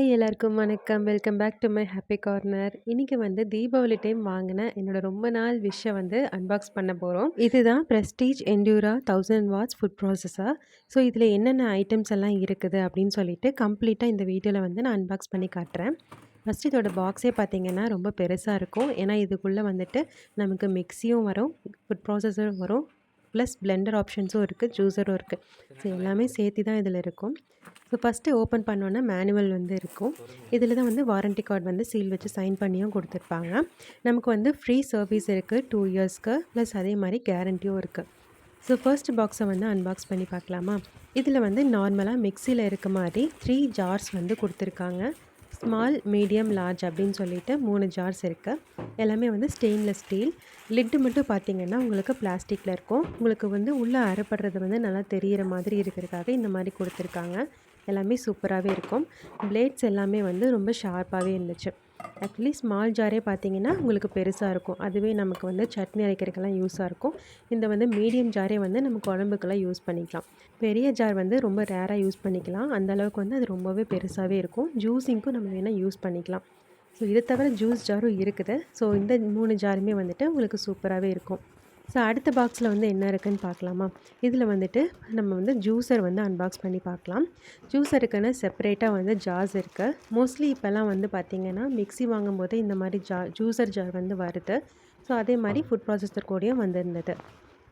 Hi எல்லாருக்கும் வணக்கம். Welcome back to my happy corner. இன்றைக்கி வந்து தீபாவளி டைம் வாங்கின என்னோட ரொம்ப நாள் விஷ வந்து அன்பாக்ஸ் பண்ண போகிறோம் இதுதான் Prestige Endura thousand watts food processor. So இதில் என்னென்ன ஐட்டம்ஸ் எல்லாம் இருக்குது அப்படின்னு சொல்லிட்டு கம்ப்ளீட்டாக இந்த வீடியோவில் வந்து நான் அன்பாக்ஸ் பண்ணி காட்டுறேன். ஃபஸ்ட் இதோட பாக்ஸே பார்த்தீங்கன்னா ரொம்ப பெருசாக இருக்கும். ஏன்னா இதுக்குள்ளே வந்துட்டு நமக்கு மிக்ஸியும் வரும், ஃபுட் ப்ராசஸரும் வரும். ப்ளஸ் பிளெண்டர் ஆப்ஷன்ஸும் இருக்கு, ஜூஸரும் இருக்கு. ஸோ எல்லாமே சேர்த்து தான் இதில இருக்கும். ஸோ ஃபர்ஸ்ட்டு ஓப்பன் பண்ணோனே மேனுவல் வந்து இருக்கும். இதில தான் வந்து வாரண்டி கார்ட் வந்து சீல் வச்சு சைன் பண்ணியும் குடுத்துருப்பாங்க. நமக்கு வந்து ஃப்ரீ சர்வீஸ் இருக்கு 2 இயர்ஸ்க்கு. ப்ளஸ் அதே மாரி கேரண்டியும் இருக்கு. ஸோ ஃபர்ஸ்ட் பாக்ஸ வந்து அன்பாக்ஸ் பண்ணி பார்க்கலாமா? இதில வந்து நார்மலா மிக்ஸில இருக்க மாரி 3 ஜார்ஸ் வந்து குடுத்துருக்காங்க. ஸ்மால், மீடியம், லார்ஜ் அப்படின்னு சொல்லிட்டு மூணு ஜார்ஸ் இருக்குது எல்லாமே வந்து ஸ்டெயின்லெஸ் ஸ்டீல். லிட்டு மட்டும் பார்த்தீங்கன்னா, உங்களுக்கு பிளாஸ்டிக்கில் இருக்கும். உங்களுக்கு வந்து உள்ளே அறப்படுறது வந்து நல்லா தெரியிற மாதிரி இருக்கிறதுக்காக இந்த மாதிரி கொடுத்துருக்காங்க எல்லாமே சூப்பராகவே இருக்கும். பிளேட்ஸ் எல்லாமே வந்து ரொம்ப ஷார்ப்பாகவே இருந்துச்சு. ஆக்சுவலி ஸ்மால் ஜாரே பார்த்தீங்கன்னா, உங்களுக்கு பெருசாக இருக்கும். அதுவே நமக்கு வந்து சட்னி அரைக்கிறதுக்கெல்லாம் யூஸாக இருக்கும். இந்த வந்து மீடியம் ஜாரே வந்து நம்ம குழம்புக்கெல்லாம் யூஸ் பண்ணிக்கலாம். பெரிய ஜார் வந்து ரொம்ப ரேராக யூஸ் பண்ணிக்கலாம். அந்த அளவுக்கு வந்து அது ரொம்பவே பெருசாகவே இருக்கும். ஜூஸிங்க்கும் நம்ம வேணால் யூஸ் பண்ணிக்கலாம். ஸோ இதை தவிர ஜூஸ் ஜாரும் இருக்குது. ஸோ இந்த மூணு ஜாருமே வந்துட்டு உங்களுக்கு சூப்பராகவே இருக்கும். ஸோ அடுத்த பாக்ஸ்ல வந்து என்ன இருக்குன்னு பார்க்கலாமா? இதில வந்துட்டு நம்ம வந்து ஜூஸர் வந்து அன்பாக்ஸ் பண்ணி பார்க்கலாம். ஜூஸருக்குன்னு செப்பரேட்டா வந்து ஜார்ஸ் இருக்கு. மோஸ்ட்லி இப்பலாம் வந்து பார்த்தீங்கன்னா, மிக்ஸி வாங்கும்போதே இந்த மாரி ஜார் ஜூஸர் ஜார் வந்து வருது. ஸோ அதே மாரி ஃபுட் ப்ராசஸர் கூடயும் வந்திருந்தது.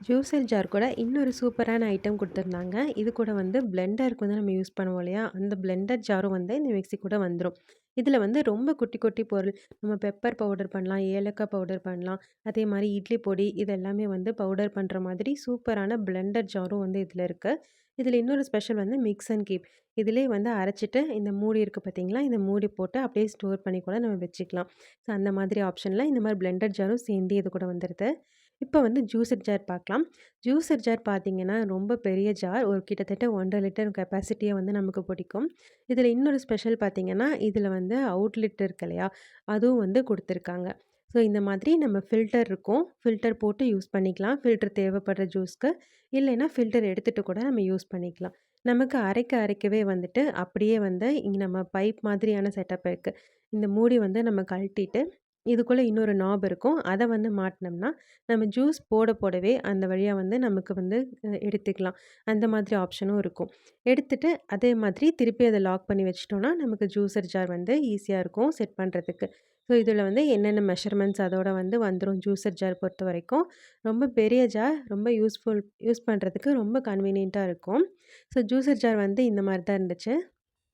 ஜூஸர் ஜார் கூட இன்னொரு சூப்பரான ஐட்டம் கொடுத்துருந்தாங்க இது கூட வந்து பிளெண்டருக்கு வந்து நம்ம யூஸ் பண்ணுவோம் இல்லையா? அந்த பிளெண்டர் ஜாரும் வந்து இந்த மிக்ஸி கூட வந்துரும். இதில் வந்து ரொம்ப குட்டி குட்டி பொருள் நம்ம பெப்பர் பவுடர் பண்ணலாம், ஏலக்காய் பவுடர் பண்ணலாம். அதே மாதிரி இட்லி பொடி இது எல்லாமே வந்து பவுடர் பண்ணுற மாதிரி சூப்பரான பிளெண்டர் ஜாரும் வந்து இதில் இருக்குது இதில் இன்னொரு ஸ்பெஷல் வந்து மிக்ஸ் அண்ட் கீப். இதிலே வந்து அரைச்சிட்டு இந்த மூடி இருக்குது பார்த்தீங்களா? இந்த மூடி போட்டு அப்படியே ஸ்டோர் பண்ணி கூட நம்ம வச்சுக்கலாம். ஸோ அந்த மாதிரி ஆப்ஷனில் இந்த மாதிரி பிளெண்டர் ஜாரும் சேர்ந்து இது கூட வந்துடுது இப்போ வந்து ஜூஸர் ஜார் பார்க்கலாம். ஜூஸர் ஜார் பார்த்தீங்கன்னா, ரொம்ப பெரிய ஜார். ஒரு கிட்டத்தட்ட 1 1/2 லிட்டர் கெப்பாசிட்டியை வந்து நமக்கு பிடிக்கும். இதில் இன்னொரு ஸ்பெஷல் பார்த்தீங்கன்னா, இதில் வந்து அவுட்லெட் இருக்கு இல்லையா? அதுவும் வந்து கொடுத்துருக்காங்க ஸோ இந்த மாதிரி நம்ம ஃபில்டர் இருக்கும். ஃபில்டர் போட்டு யூஸ் பண்ணிக்கலாம். ஃபில்டர் தேவைப்படுற ஜூஸ்க்கு. இல்லைன்னா ஃபில்டர் எடுத்துகிட்டு கூட நம்ம யூஸ் பண்ணிக்கலாம். நமக்கு அரைக்க அரைக்கவே வந்துட்டு அப்படியே வந்து இங்கே நம்ம பைப் மாதிரியான செட்டப் இருக்குது இந்த மூடி வந்து நம்ம கழட்டிட்டு, இதுக்குள்ளே இன்னொரு நாப் இருக்கும். அதை வந்து மாட்டினோம்னா நம்ம ஜூஸ் போட போடவே அந்த வழியாக வந்து நமக்கு வந்து எடுத்துக்கலாம். அந்த மாதிரி ஆப்ஷனும் இருக்கும். எடுத்துட்டு அதே மாதிரி திருப்பி அதை லாக் பண்ணி வச்சிட்டோன்னா நமக்கு ஜூஸர் ஜார் வந்து ஈஸியாக இருக்கும் செட் பண்ணுறதுக்கு ஸோ இதில் வந்து என்னென்ன மெஷர்மெண்ட்ஸ் அதோட வந்து வந்துடும் ஜூஸர் ஜார் பொறுத்த வரைக்கும் ரொம்ப பெரிய ஜார், ரொம்ப யூஸ்ஃபுல் யூஸ் பண்ணுறதுக்கு ரொம்ப கன்வீனியண்ட்டாக இருக்கும். ஸோ ஜூஸர் ஜார் வந்து இந்த மாதிரி தான் இருந்துச்சு.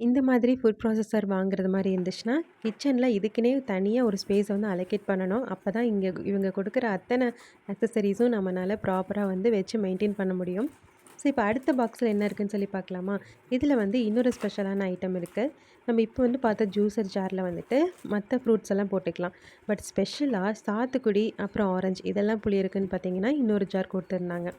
இந்த மாதிரி ஃபுட் ப்ராசஸர் வாங்குறது மாதிரி இருந்துச்சுன்னா, கிச்சனில் இதுக்குன்னே தனியாக ஒரு ஸ்பேஸை வந்து அலோகேட் பண்ணணும். அப்போ தான் இங்கே இவங்க கொடுக்குற அத்தனை அக்சசரிஸும் நம்மளால் ப்ராப்பராக வந்து வச்சு மெயின்டெயின் பண்ண முடியும். ஸோ இப்போ அடுத்த பாக்ஸில் என்ன இருக்குதுன்னு சொல்லி பார்க்கலாமா? இதில் வந்து இன்னொரு ஸ்பெஷலான ஐட்டம் இருக்குது நம்ம இப்போ வந்து பார்த்த ஜூஸர் ஜாரில் வந்துட்டு மற்ற ஃப்ரூட்ஸ் எல்லாம் போட்டுக்கலாம். பட் ஸ்பெஷலாக சாத்துக்குடி, அப்புறம் ஆரஞ்சு இதெல்லாம் புளி இருக்குதுன்னு பார்த்தீங்கன்னா, இன்னொரு ஜார் கொடுத்துருந்தாங்க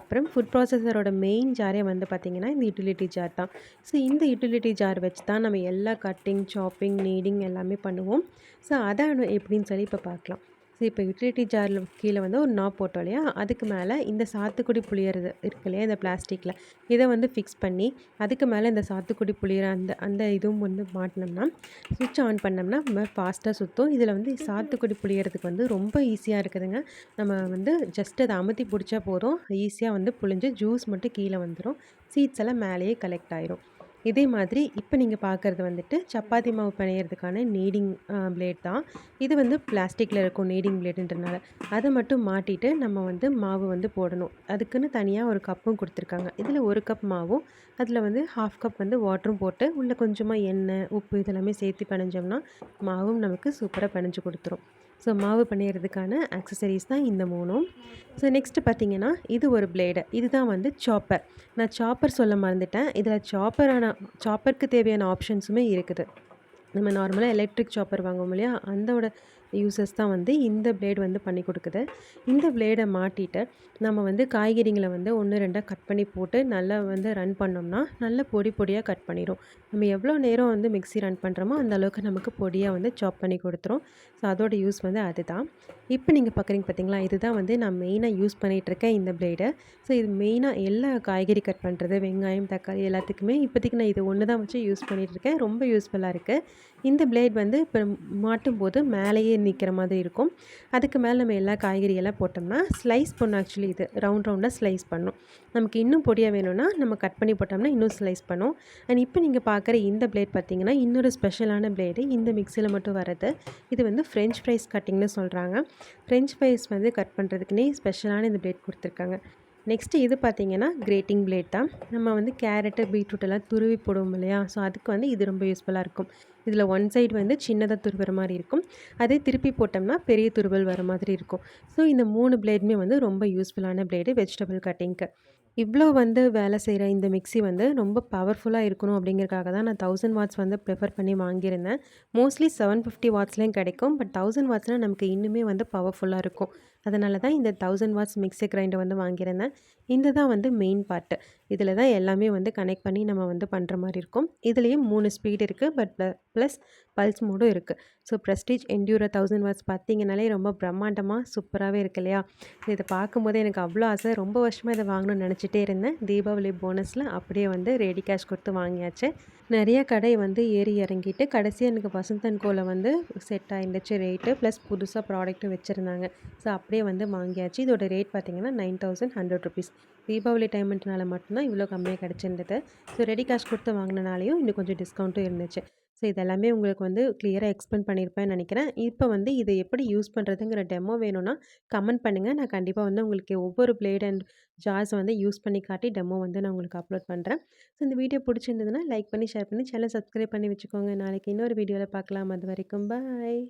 அப்புறம் ஃபுட் ப்ராசஸரோட மெயின் ஜாரே வந்து பார்த்திங்கன்னா இந்த யுட்டிலிட்டி ஜார் தான். ஸோ இந்த யுட்டிலிட்டி ஜார் வச்சு தான் நம்ம எல்லா கட்டிங், சாப்பிங், நீடிங் எல்லாமே பண்ணுவோம். ஸோ அதான் எப்படின்னு சொல்லி இப்போ பார்க்கலாம். இப்போ இப்ப யுட்டிலிட்டி ஜார்ல கீழே வந்து ஒரு நாப் போட்டோம் இல்லையா? அதுக்கு மேலே இந்த சாத்துக்குடி புளியறது இருக்கு இல்லையா? இந்த பிளாஸ்டிக்கில் இதை வந்து ஃபிக்ஸ் பண்ணி, அதுக்கு மேலே இந்த சாத்துக்குடி புழியிற அந்த அந்த இதுவும் வந்து மாட்டினோம்னா சுவிட்ச் ஆன் பண்ணோம்னா நம்ம ஃபாஸ்ட்டாக சுற்றும் இதில் வந்து சாத்துக்குடி புளியறதுக்கு வந்து ரொம்ப ஈஸியாக இருக்குதுங்க. நம்ம வந்து ஜஸ்ட் அதை அமுத்தி பிடிச்சா போதும். ஈஸியாக வந்து புழிஞ்சு ஜூஸ் மட்டும் கீழே வந்துடும் சீட்ஸ் எல்லாம் மேலேயே கலெக்ட் ஆயிரும். இதே மாதிரி இப்போ நீங்கள் பார்க்குறது வந்துட்டு சப்பாத்தி மாவு பிணையிறதுக்கான நீடிங் பிளேட் தான். இது வந்து பிளாஸ்டிக்கில் இருக்கும் நீடிங் பிளேடுன்றனால. அதை மட்டும் மாட்டிட்டு நம்ம வந்து மாவு வந்து போடணும். அதுக்குன்னு தனியாக ஒரு கப்பும் கொடுத்துருக்காங்க இதில் ஒரு கப் மாவும், அதில் வந்து 1/2 கப் வந்து வாட்டரும் போட்டு, உள்ளே கொஞ்சமாக எண்ணெய், உப்பு இதெல்லாமே சேர்த்து பிணைஞ்சோம்னா மாவும் நமக்கு சூப்பராக பிணைஞ்சு கொடுத்துரும் ஸோ மாவு பண்ணிடுறதுக்கான ஆக்சசரிஸ் தான் இந்த மூணும் ஸோ நெக்ஸ்ட்டு பார்த்தீங்கன்னா, இது ஒரு பிளேடு. இதுதான் வந்து சாப்பர். நான் சாப்பர் சொல்ல மறந்துட்டேன். இதில் சாப்பரான சாப்பருக்கு தேவையான ஆப்ஷன்ஸுமே இருக்குது. நம்ம நார்மலாக எலக்ட்ரிக் சாப்பர் வாங்குவோம் இல்லையா? அந்தோட யூசஸ் தான் வந்து இந்த பிளேடு வந்து பண்ணி கொடுக்குது. இந்த பிளேடை மாட்டிட்டு நம்ம வந்து காய்கறிகளை வந்து ஒன்று ரெண்டாக கட் பண்ணி போட்டு நல்லா வந்து ரன் பண்ணோம்னா நல்ல பொடி பொடியாக கட் பண்ணிடும் நம்ம எவ்வளோ நேரம் வந்து மிக்ஸி ரன் பண்ணுறோமோ அந்த அளவுக்கு நமக்கு பொடியாக வந்து சாப் பண்ணி கொடுத்துரும். ஸோ அதோட யூஸ் வந்து அதுதான். இப்போ நீங்கள் பார்க்குறீங்க பார்த்தீங்களா இதுதான் வந்து நான் மெயினாக யூஸ் பண்ணிகிட்ருக்கேன் இந்த பிளேடை ஸோ இது மெயினாக எல்லா காய்கறி கட் பண்ணுறது வெங்காயம் தக்காளி எல்லாத்துக்குமே இப்போதைக்கு நான் இது ஒன்று தான் வச்சு யூஸ் பண்ணிகிட்ருக்கேன் ரொம்ப யூஸ்ஃபுல்லாக இருக்குது இந்த பிளேட் வந்து இப்போ மாட்டும் போது மேலேயே நிற்கிற மாதிரி இருக்கும். அதுக்கு மேலே நம்ம எல்லா காய்கறியெல்லாம் போட்டோம்னா ஸ்லைஸ் பண்ணும் ஆக்சுவலி இது. ரவுண்ட் ரவுண்டாக ஸ்லைஸ் பண்ணும். நமக்கு இன்னும் பொடியாக வேணும்னா நம்ம கட் பண்ணி போட்டோம்னா இன்னும் ஸ்லைஸ் பண்ணும். அண்ட் இப்போ நீங்கள் பார்க்குற இந்த பிளேட் பார்த்திங்கன்னா இன்னொரு ஸ்பெஷலான பிளேடு இந்த மிக்சியில் மட்டும் வரது இது வந்து ஃப்ரெஞ்ச் ஃப்ரைஸ் கட்டிங்னு சொல்கிறாங்க ஃப்ரெஞ்ச் ஃப்ரைஸ் வந்து கட் பண்ணுறதுக்குனே ஸ்பெஷலான இந்த பிளேட் கொடுத்துருக்காங்க. நெக்ஸ்ட்டு இது பார்த்திங்கன்னா கிரேட்டிங் பிளேட் தான். நம்ம வந்து கேரட்டு பீட்ரூட் எல்லாம் துருவி போடுவோம் இல்லையா? ஸோ அதுக்கு வந்து இது ரொம்ப யூஸ்ஃபுல்லாக இருக்கும். இதில் ஒன் சைடு வந்து சின்னதாக துருவுற மாதிரி இருக்கும். அதே திருப்பி போட்டோம்னா பெரிய துருவல் வர மாதிரி இருக்கும். ஸோ இந்த மூணு பிளேடுமே வந்து ரொம்ப யூஸ்ஃபுல்லான பிளேடு வெஜிடபிள் கட்டிங்க்கு இவ்வளோ வந்து வேலை செய்கிற இந்த மிக்ஸி வந்து ரொம்ப பவர்ஃபுல்லாக இருக்கணும் அப்படிங்கிறக்காக தான் நான் தௌசண்ட் வாட்ஸ் வந்து ப்ரிஃபர் பண்ணி வாங்கியிருந்தேன். மோஸ்ட்லி செவன் ஃபிஃப்டி வாட்ஸ்லேயும் கிடைக்கும். பட் தௌசண்ட் வாட்ஸ்னால் நமக்கு இன்னுமே வந்து பவர்ஃபுல்லாக இருக்கும். அதனால தான் இந்த தௌசண்ட் வாட்ஸ் மிக்ஸி கிரைண்டர் வந்து வாங்கியிருந்தேன். இந்த தான் வந்து மெயின் பார்ட்டு இதில் தான் எல்லாமே வந்து கனெக்ட் பண்ணி நம்ம வந்து பண்ணுற மாதிரி இருக்கும். இதுலேயும் மூணு ஸ்பீடு இருக்குது பட் ப்ளஸ் பல்ஸ் மூடும் இருக்குது so Prestige Enduro thousand watts பார்த்தீங்கனாலே ரொம்ப பிரம்மாண்டமாக சூப்பராகவே இருக்கு இல்லையா? இதை பார்க்கும்போது எனக்கு அவ்வளோ ஆசை. ரொம்ப வருஷமாக இதை வாங்கணும்னு நினச்சிட்டே இருந்தேன். தீபாவளி போனஸில் அப்படியே வந்து ரெடி கேஷ் கொடுத்து வாங்கியாச்சு. நிறைய கடை வந்து ஏறி இறங்கிட்டு கடைசியாக எனக்கு வசந்தன் கோலை வந்து செட் ஆகிருந்துச்சு ரேட்டு ப்ளஸ் புதுசாக ப்ராடக்ட்டும் வச்சுருந்தாங்க. ஸோ அப்படியே வந்து வாங்கியாச்சு. இதோட ரேட் பார்த்திங்கன்னா nine thousand hundred rupees Deepavali டைமெண்ட்னால மட்டும்தான் இவ்வளோ கம்மியாக கிடச்சிருந்தது. ஸோ ரெடி கேஷ் கொடுத்து வாங்கினாலையும் இன்னும் கொஞ்சம் டிஸ்கவுண்ட்டும் இருந்துச்சு. ஸோ இதெல்லாமே உங்களுக்கு வந்து கிளியராக எக்ஸ்பிளைன் பண்ணியிருப்பேன்னு நினைக்கிறேன். இப்போ வந்து இதை எப்படி யூஸ் பண்ணுறதுங்கிற டெமோ வேணும்னா கமெண்ட் பண்ணுங்கள் நான் கண்டிப்பாக வந்து உங்களுக்கு ஒவ்வொரு பிளேட் அண்ட் ஜார்ஸ் வந்து யூஸ் பண்ணி காட்டி டெமோ வந்து நான் உங்களுக்கு அப்லோட் பண்ணுறேன் ஸோ இந்த வீடியோ பிடிச்சிருந்ததுன்னா லைக் பண்ணி ஷேர் பண்ணி சேனல் சப்ஸ்கிரைப் பண்ணி வச்சுக்கோங்க. நாளைக்கு இன்னொரு வீடியோவில் பார்க்கலாம். அது வரைக்கும் பாய்